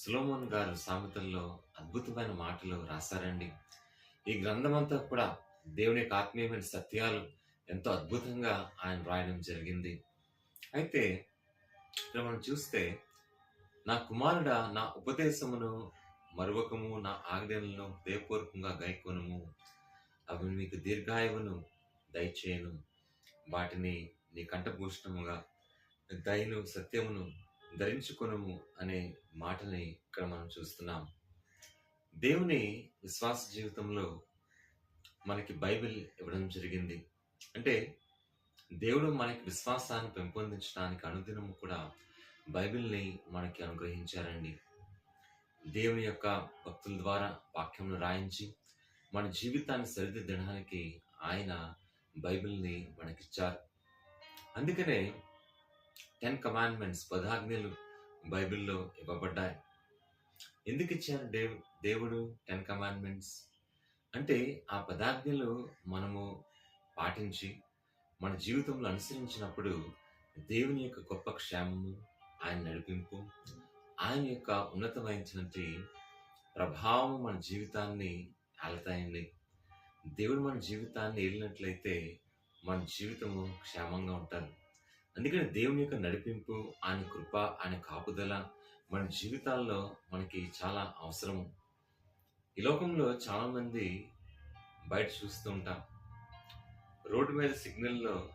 సులోమోన్ గారు సామెతల్లో అద్భుతమైన మాటలు రాశారండి. ఈ గ్రంథమంతా కూడా దేవుని యొక్క ఆత్మీయమైన సత్యాలు ఎంతో అద్భుతంగా ఆయన రాయడం జరిగింది. అయితే ఇక్కడ మనం చూస్తే నా కుమారుడ నా ఉపదేశమును మరువకము నా ఆజ్ఞలను హృదయపూర్వకంగా గైకొనము. అవి మీకు దీర్ఘాయువును దయచేయను. వాటిని నీ కంఠభూషణముగా దయను సత్యమును ధరించుకొనము అనే మాటని ఇక్కడ మనం చూస్తున్నాం. దేవుని విశ్వాస జీవితంలో మనకి బైబిల్ ఇవ్వడం జరిగింది. అంటే దేవుడు మనకి విశ్వాసాన్ని పెంపొందించడానికి అనుదినము కూడా బైబిల్ని మనకి అనుగ్రహించారండి. దేవుని యొక్క భక్తుల ద్వారా వాక్యంను రాయించి మన జీవితాన్ని సరిదిద్దడానికి ఆయన బైబిల్ని మనకిచ్చారు. అందుకనే టెన్ కమాండ్మెంట్స్ పదాజ్ఞలు బైబిల్లో ఇవ్వబడ్డాయి. ఎందుకు ఇచ్చారు దేవు దేవుడు టెన్ కమాండ్మెంట్స్ అంటే ఆ పదాజ్ఞలు మనము పాటించి మన జీవితంలో అనుసరించినప్పుడు దేవుని యొక్క గొప్ప క్షేమము ఆయన నడిపింపు ఆయన యొక్క ఉన్నతమైనటువంటి ప్రభావం మన జీవితాన్ని ఆలతాయండి. దేవుడు మన జీవితాన్ని వెళ్ళినట్లయితే మన జీవితము క్షేమంగా ఉంటుంది. అందుకని దేవుని యొక్క నడిపింపు ఆయన కృప ఆయన కాపుదల మన జీవితాల్లో మనకి చాలా అవసరము ఈ లోకంలో చాలా మంది బయట చూస్తూ ఉంటాం. రోడ్డు మీద సిగ్నల్లో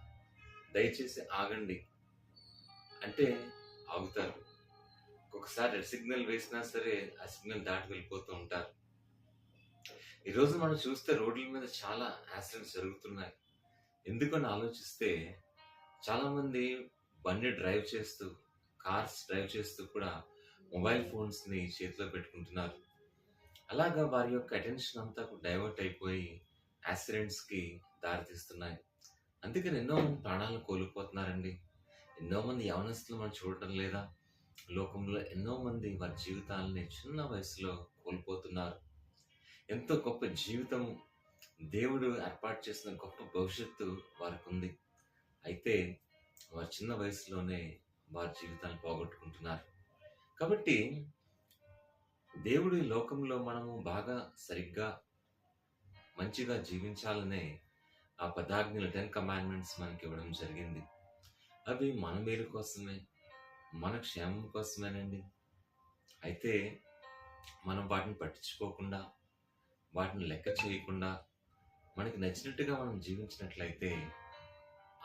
దయచేసి ఆగండి. అంటే ఆగుతారు. ఒక్కొక్కసారి రెడ్ సిగ్నల్ వేసినా సరే ఆ సిగ్నల్ దాటి వెళ్ళిపోతూ ఉంటారు. ఈరోజు మనం చూస్తే రోడ్ల మీద చాలా యాక్సిడెంట్స్ జరుగుతున్నాయి. ఎందుకని ఆలోచిస్తే చాలామంది బండి డ్రైవ్ చేస్తూ కార్స్ డ్రైవ్ చేస్తూ కూడా మొబైల్ ఫోన్స్ని చేతిలో పెట్టుకుంటున్నారు. అలాగా వారి యొక్క అటెన్షన్ అంతా డైవర్ట్ అయిపోయి యాక్సిడెంట్స్కి దారితీస్తున్నాయి. అందుకని ఎన్నో మంది ప్రాణాలను కోల్పోతున్నారండి. ఎన్నో మంది యవనస్తులు మనం చూడటం లేదా లోకంలో ఎన్నో మంది వారి జీవితాలని చిన్న వయసులో కోల్పోతున్నారు. ఎంతో గొప్ప జీవితం దేవుడు ఏర్పాటు చేసిన గొప్ప భవిష్యత్తు వారికి ఉంది అయితే వారి చిన్న వయసులోనే వారి జీవితాన్ని పోగొట్టుకుంటున్నారు. కాబట్టి దేవుడి లోకంలో మనము బాగా సరిగ్గా మంచిగా జీవించాలనే ఆ పదాజ్ఞలు టెన్ కమాండ్మెంట్స్ మనకి ఇవ్వడం జరిగింది. అవి మన మేలు కోసమే మన క్షేమం కోసమేనండి. అయితే మనం వాటిని పట్టించుకోకుండా వాటిని లెక్క చేయకుండా మనకి నచ్చినట్టుగా మనం జీవించినట్లయితే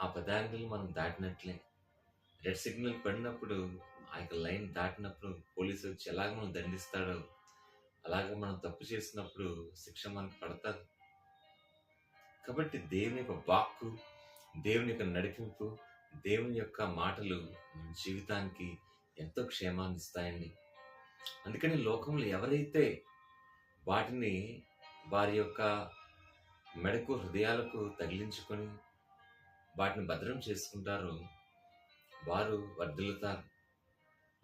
ఆ పదార్థాలు మనం దాటినట్లే. రెడ్ సిగ్నల్ పడినప్పుడు ఆ యొక్క లైన్ దాటినప్పుడు పోలీసు వచ్చి ఎలాగ మనం దండిస్తాడో అలాగ మనం తప్పు చేసినప్పుడు శిక్ష మనకు పడతారు కాబట్టి దేవుని యొక్క వాక్కు దేవుని యొక్క నడిపింపు దేవుని యొక్క మాటలు మన జీవితానికి ఎంతో క్షేమాన్ని ఇస్తాయండి. అందుకని లోకంలో ఎవరైతే వాటిని వారి యొక్క మెడకు హృదయాలకు తగిలించుకొని వాటిని భద్రం చేసుకుంటారో. వారు వర్ధిల్లుతారు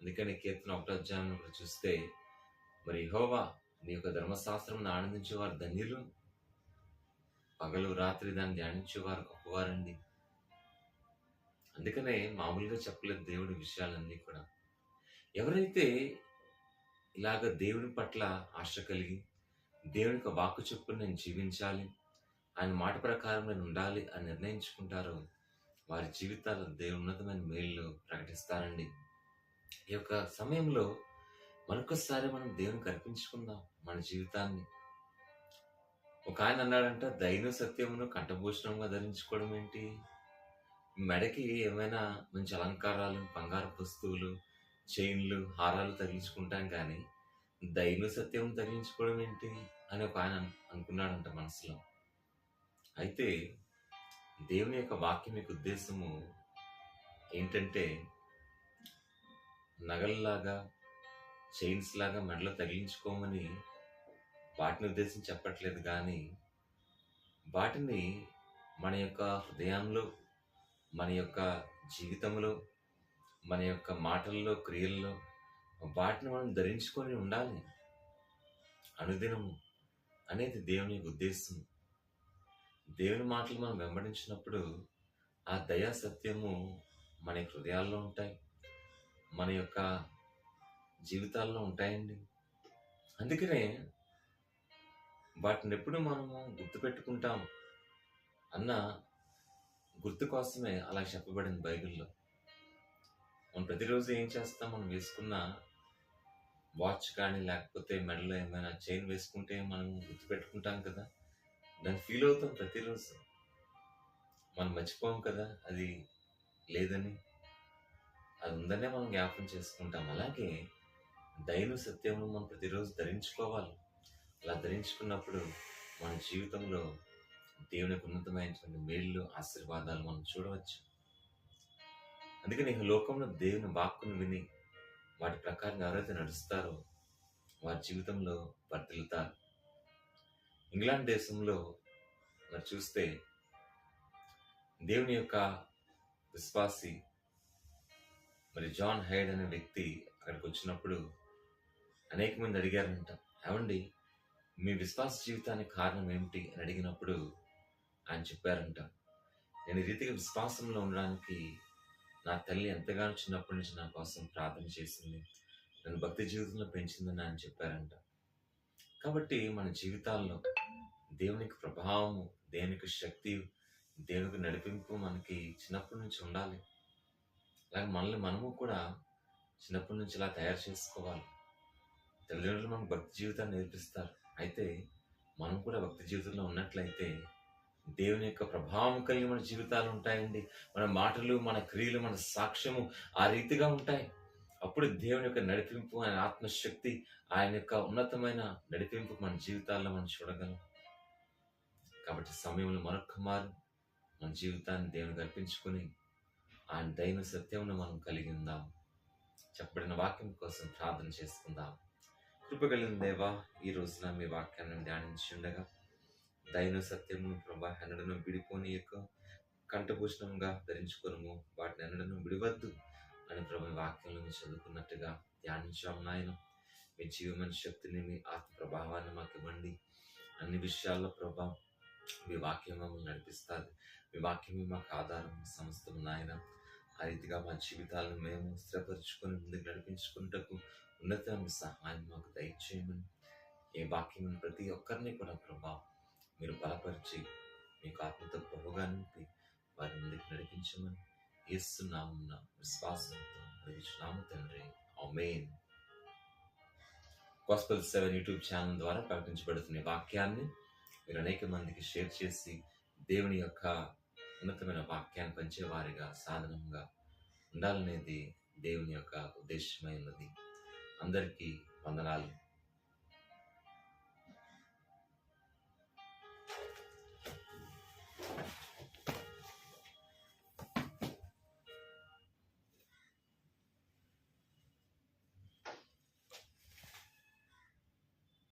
అందుకని కీర్తన ఒకటో అధ్యాయం చూస్తే మరి హోవా నీ యొక్క ధర్మశాస్త్రం ఆనందించేవారు ధన్యులు? పగలు రాత్రి దాన్ని ధ్యానించేవారు గొప్పవారండి. అందుకనే మామూలుగా చెప్పలేదు దేవుడి విషయాలన్నీ కూడా. ఎవరైతే ఇలాగ దేవుని పట్ల ఆశ కలిగి దేవుని యొక్క వాక్కు చొప్పున నేను జీవించాలి ఆయన మాట ప్రకారం నేను ఉండాలి అని నిర్ణయించుకుంటారో. వారి జీవితాలు దేవుని ఉన్నతమైన మేలు ప్రకటిస్తారండి. ఈ యొక్క సమయంలో మరొకసారి మనం దేవుని కల్పించుకుందాం మన జీవితాన్ని. ఒక ఆయన అన్నాడంట దైన సత్యమును కంఠభూషణంగా ధరించుకోవడం ఏంటి? మెడకి ఏమైనా మంచి అలంకారాలు బంగారు వస్తువులు చైన్లు హారాలు తగిలించుకుంటాం కానీ దైన సత్యం తగిలించుకోవడం ఏంటి? అని ఒక ఆయన అనుకున్నాడంట మనసులో. అయితే దేవుని యొక్క వాక్యం యొక్క ఉద్దేశము ఏంటంటే నగల్లాగా చైన్స్ లాగా మెడలో తగిలించుకోమని వాటిని ఉద్దేశించి చెప్పట్లేదు కానీ వాటిని మన యొక్క హృదయంలో మన యొక్క జీవితంలో మన యొక్క మాటల్లో క్రియల్లో వాటిని మనం ధరించుకొని ఉండాలి. అనుదినము అనేది దేవుని ఉద్దేశం దేవుని మాటలు మనం వెంబడించినప్పుడు ఆ దయా సత్యము మన హృదయాల్లో ఉంటాయి. మన యొక్క జీవితాల్లో ఉంటాయండి. అందుకనే వాటిని ఎప్పుడు మనము గుర్తుపెట్టుకుంటాం అన్న గుర్తు కోసమే అలా చెప్పబడింది బైబిల్లో. మనం ప్రతిరోజు ఏం చేస్తాం? మనం వేసుకున్న వాచ్ కానీ లేకపోతే మెడలో ఏమైనా చైన్ వేసుకుంటే మనం గుర్తుపెట్టుకుంటాం కదా. దాన్ని ఫీల్ అవుతాం ప్రతిరోజు. మనం మర్చిపోం కదా అది లేదని. అది ఉందనే మనం జ్ఞాపకం చేసుకుంటాం. అలాగే దైన సత్యమును మనం ప్రతిరోజు ధరించుకోవాలి. అలా ధరించుకున్నప్పుడు మన జీవితంలో దేవునికి ఉన్నతమైనటువంటి మేళ్ళు ఆశీర్వాదాలు మనం చూడవచ్చు. అందుకని లోకంలో దేవుని వాక్కును విని వాటి ప్రకారం ఎవరైతే నడుస్తారో వారి జీవితంలో వర్తిల్లుతారు ఇంగ్లాండ్ దేశంలో మరి చూస్తే దేవుని యొక్క విశ్వాసి మరి జాన్ హైడ్ అనే వ్యక్తి అక్కడికి వచ్చినప్పుడు అనేక మంది అడిగారంట ఏమండి మీ విశ్వాస జీవితానికి కారణం ఏమిటి? అని అడిగినప్పుడు ఆయన చెప్పారంట నేను రీతిగా విశ్వాసంలో ఉండడానికి నా తల్లి ఎంతగానో చిన్నప్పటి నుంచి నా కోసం ప్రార్థన చేసింది నన్ను భక్తి జీవితంలో పెంచిందని ఆయన చెప్పారంట. కాబట్టి మన జీవితాల్లో దేవునికి ప్రభావము దేవునికి శక్తి దేవునికి నడిపింపు మనకి చిన్నప్పటి నుంచి ఉండాలి. అలాగే మనల్ని మనము కూడా చిన్నప్పటి నుంచి ఇలా తయారు చేసుకోవాలి. తల్లిదండ్రులు మనకు భక్తి జీవితాన్ని నేర్పిస్తారు. అయితే మనం కూడా భక్తి జీవితంలో ఉన్నట్లయితే దేవుని యొక్క ప్రభావం కలిగి మన జీవితాలు ఉంటాయండి. మన మాటలు మన క్రియలు మన సాక్ష్యము ఆ రీతిగా ఉంటాయి. అప్పుడు దేవుని యొక్క నడిపింపు ఆయన ఆత్మశక్తి ఆయన యొక్క ఉన్నతమైన నడిపింపు మన జీవితాల్లో మనం చూడగలం. కాబట్టి సమయంలో మరొక మారు మన జీవితాన్ని దేవునికి అర్పించుకొని ఆయన దైన సత్యమును మనం కలిగి ఉందాం. చెప్పబడిన వాక్యం కోసం ప్రార్థన చేసుకుందాం. కృపగలిగిన దేవా ఈ రోజున మీ వాక్యాన్ని ధ్యానించి ఉండగా దైన సత్యమును ప్రభా ఎన్నడను విడిపోని యొక్క కంఠభూషణంగా ధరించుకోను వాటిని ఎన్నడను విడివద్దు అని ప్రభు వాక్యంలో మీరు చదువుకున్నట్టుగా ధ్యానించాం నాయన. మీ జీవమైన శక్తిని మీ ఆత్మ ప్రభావాన్ని మాకు ఇవ్వండి అన్ని విషయాల్లో ప్రభా మీ వాక్యం మమ్మల్ని నడిపిస్తారు మీ వాక్యమే మాకు ఆధారం సమస్తం నాయన. ఆ రీతిగా మా జీవితాలను మేము స్థిరపరచుకొని ముందుకు నడిపించుకుంటకు ఉన్నతమైన సహాయం మాకు దయచేయమని ఏ వాక్యం ప్రతి ఒక్కరిని కూడా ప్రభావం మీరు బలపరిచి మీకు ఆత్మతో బహుగా నింపి వారి ముందుకు నడిపించమని ఏస్తున్నామున్న విశ్వాసంతో అడిగిస్తున్నాము తండ్రి. Main gospel seven YouTube channel ద్వారా ప్రకటించబడుతున్న ఈ వాక్యాన్ని మీరు అనేక మందికి షేర్ చేసి దేవుని యొక్క ఉన్నతమైన వాక్యాన్ని పంచేవారిగా సాధనంగా ఉండాలనేది దేవుని యొక్క ఉద్దేశమై ఉన్నది. అందరికీ వందనాలు.